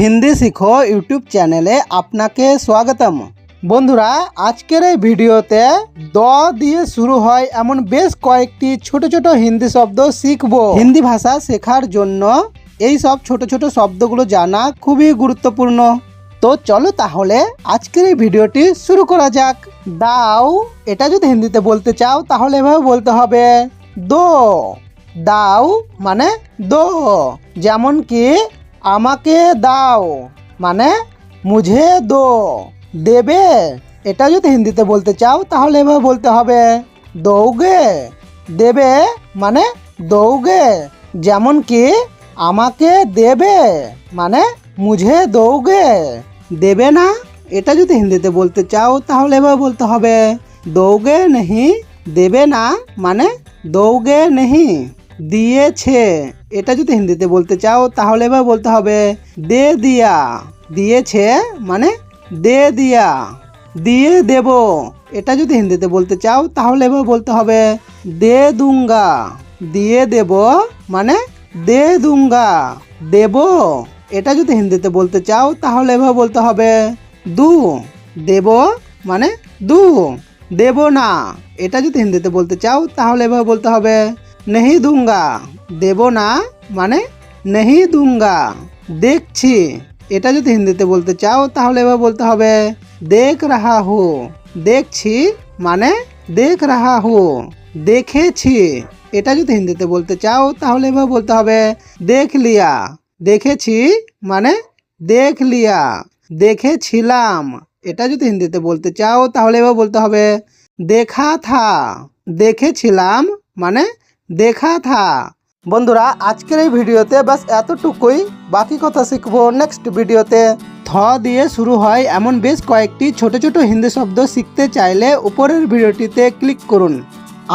হিন্দি শিখো ইউটিউব চ্যানেলে আপনাকে স্বাগতম। বন্ধুরা, আজকের এই ভিডিওতে দ দিয়ে শুরু হয় এমন বেশ কয়েকটি ছোট ছোট হিন্দি শব্দ শিখব। হিন্দি ভাষা শেখার জন্য এই সব ছোট ছোট শব্দগুলো জানা খুবই গুরুত্বপূর্ণ। তো চলো তাহলে আজকের এই ভিডিওটি শুরু করা যাক। দাও, এটা যদি হিন্দিতে বলতে চাও তাহলে এভাবে বলতে হবে। দো, দাও মানে দো, যেমন কি আমাকে দাও মানে মুঝে দো, দেবে। এটা যদি হিন্দিতে বলতে চাও, তাহলে এভাবে বলতে হবে, দৌগে, দেবে মানে দৌগে। যেমন কি, আমাকে দেবে মানে মুঝে দৌগে। দেবে না, এটা যদি হিন্দিতে বলতে চাও, তাহলে এভাবে বলতে হবে, দৌগে নেহি, দেবে না মানে দৌগে নেহি, দিয়েছে। এটা যদি হিন্দিতে বলতে চাও, তাহলে এবার বলতে হবে, দে দিয়া। দিয়েছে মানে দে দিয়া। দিয়ে দেব। এটা যদি হিন্দিতে বলতে চাও, তাহলে এবার বলতে হবে, দে দুঙ্গা। দিয়ে দেব মানে দে দুঙ্গা। দেব। এটা যদি হিন্দিতে বলতে চাও, তাহলে এবার বলতে হবে, দু। দেব মানে দু। দেব না। এটা যদি হিন্দিতে বলতে চাও, তাহলে এবার বলতে হবে, নেহি দুঙ্গা। দেব না মানে নেহি দুঙ্গা। দেখছি। এটা যদি হিন্দিতে বলতে চাও, তাহলে এবার বলতে হবে দেখ রাহা হু। দেখছি মানে দেখ রাহা হু। দেখেছি। এটা যদি হিন্দিতে বলতে চাও, তাহলে এবার বলতে হবে দেখ লিয়া। দেখেছি মানে দেখ লিয়া। দেখেছিলাম। এটা যদি হিন্দিতে বলতে চাও, তাহলে এবার বলতে হবে দেখা থা। দেখেছিলাম মানে দেখা থা। বন্ধুরা, আজকের এই ভিডিওতে বাস এতটুকুই। বাকি কথা শিখব নেক্সট ভিডিওতে। থ দিয়ে শুরু হয় এমন বেশ কয়েকটি ছোট ছোট হিন্দি শব্দ শিখতে চাইলে উপরের ভিডিওটিতে ক্লিক করুন।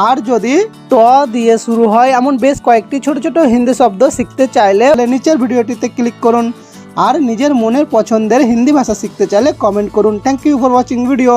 আর যদি ট দিয়ে শুরু হয় এমন বেশ কয়েকটি ছোট ছোট হিন্দি শব্দ শিখতে চাইলে নিচের ভিডিওটিতে ক্লিক করুন। আর নিজের মনের পছন্দের হিন্দি ভাষা শিখতে চাইলে কমেন্ট করুন। Thank you for watching video